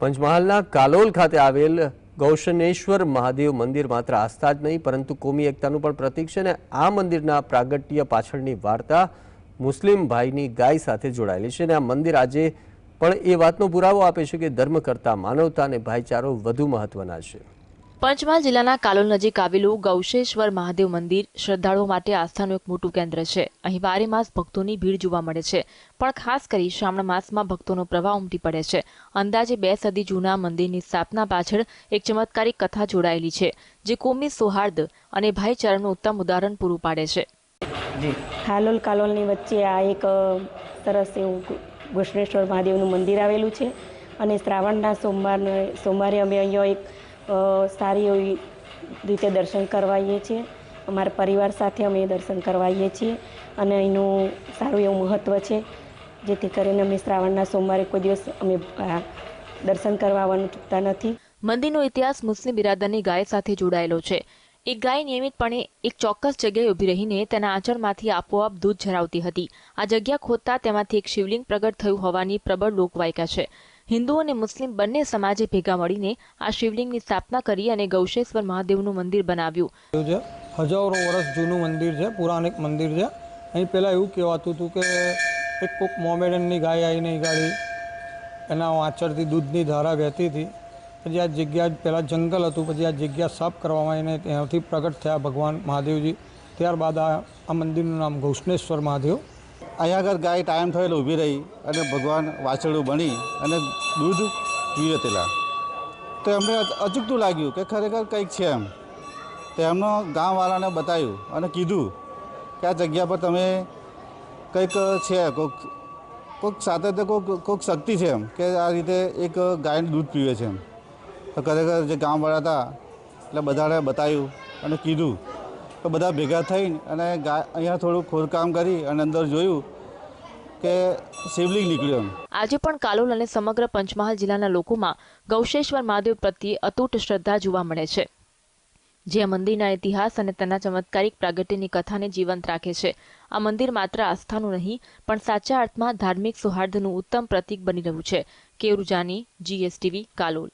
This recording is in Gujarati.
પંચમહાલના કાલોલ ખાતે આવેલ ગૌશનેશ્વર મહાદેવ મંદિર માત્ર આસ્થા જ નહીં, પરંતુ કોમી એકતાનું પણ પ્રતીક છે અને આ મંદિરના પ્રાગટ્ય પાછળની વાર્તા મુસ્લિમ ભાઈની ગાય સાથે જોડાયેલી છે અને આ મંદિર આજે પણ એ વાતનો પુરાવો આપે છે કે ધર્મ કરતાં માનવતા અને ભાઈચારો વધુ મહત્વના છે. પંચમહાલ જિલ્લાના કાલોલ નજીક આવેલું ગૌશેશ્વર મહાદેવ મંદિર શ્રદ્ધાળુઓ માટે આસ્થાનું એક મોટું કેન્દ્ર છે. અહીં બારે માસ ભક્તોની ભીડ જોવા મળે છે. પણ ખાસ કરી શ્રાવણ માસમાં ભક્તોનો પ્રવાહ ઉમટી પડે છે. અંદાજે બે સદી જૂના મંદિરની સ્થાપના પાછળ એક ચમત્કારિક કથા જોડાયેલી છે જે કોમી સૌહાર્દ અને ભાઈચારાનું ઉત્તમ ઉદાહરણ પૂરું પાડે છે. હાલોલ કાલોલની વચ્ચે આ એક સરસ એવું ઘૃષ્ણેશ્વર મહાદેવનું મંદિર આવેલું છે. અને શ્રાવણના સોમવારને સોમવારે અમે અહીંયા એક સારી એવી રીતે દર્શન કરવાઈએ છીએ. અમારા પરિવાર સાથે અમે દર્શન કરવાઈએ છીએ અને એનું સારું એવું મહત્ત્વ છે. જેથી કરીને અમે શ્રાવણના સોમવારે કોઈ દિવસ અમે દર્શન કરવા આવવાનું ચૂકતા નથી. મંદિરનો ઇતિહાસ મુસ્લિમ બિરાદરની ગાય સાથે જોડાયેલો છે. એક ગાય નિયમિતપણે એક ચોક્કસ જગ્યાએ ઊભી રહીને તેના આંચળમાંથી આપોઆપ દૂધ ઝરાવતી હતી. આ જગ્યા ખોદતા તેમાંથી એક શિવલિંગ પ્રગટ થયું હોવાની પ્રબળ લોકવાયકા છે. હિન્દુ અને મુસ્લિમ બંને સમાજે ભેગા મળીને આ શિવલિંગની સ્થાપના કરી અને ગૌશેશ્વર મહાદેવનું મંદિર બનાવ્યું. છે? હજારો વર્ષ જૂનું મંદિર છે, પુરાણિક મંદિર છે. અહીં પહેલાં એવું કહેવાતું હતું કે એક કોઈક મોમેડનની ગાય આવીને ગાડી એના વાંચરથી દૂધની ધારા વહેતી હતી. પછી આ જગ્યા પહેલાં જંગલ હતું, પછી આ જગ્યા સાફ કરવામાં આવીને ત્યાંથી પ્રગટ થયા ભગવાન મહાદેવજી. ત્યારબાદ આ મંદિરનું નામ ઘોષણેશ્વર મહાદેવ. અહીંયા આગળ ગાય ટાઈમ થયેલો ઊભી રહી અને ભગવાન વાછરડું બની અને દૂધ પીવે તેલા. તો એમને અચ- અચૂકતું લાગ્યું કે ખરેખર કંઈક છે એમ. તો એમનો ગામવાળાને બતાવ્યું અને કીધું કે આ જગ્યા પર તમે કંઈક છે, કોઈક કોઈક સાથે તે કોઈક કોઈક શક્તિ છે એમ કે આ રીતે એક ગાયનું દૂધ પીવે છે એમ. તો ખરેખર જે ગામવાળા હતા એટલે બધાને બતાવ્યું અને કીધું તો બધા ભેગા થઈને અને અહીંયા થોડું ખોદકામ કરી અને અંદર જોયું કે શિવલિંગ નીકળ્યું આજે પણ કાલોલ અને સમગ્ર પંચમહાલ જિલ્લાના લોકોમાં ગૌશેશ્વર મહાદેવ પ્રત્યે અતૂટ શ્રદ્ધા જોવા મળે છે. જે મંદિરના ઇતિહાસ અને તેના ચમત્કારિક પ્રાગટ્યની કથાને જીવંત રાખે છે. આ મંદિર માત્ર આસ્થાનું નહીં, પણ સાચા અર્થમાં ધાર્મિક સૌહાર્દનું ઉત્તમ પ્રતીક બની રહ્યું છે. કેવરુ જાની જીએસટીવી કાલોલ.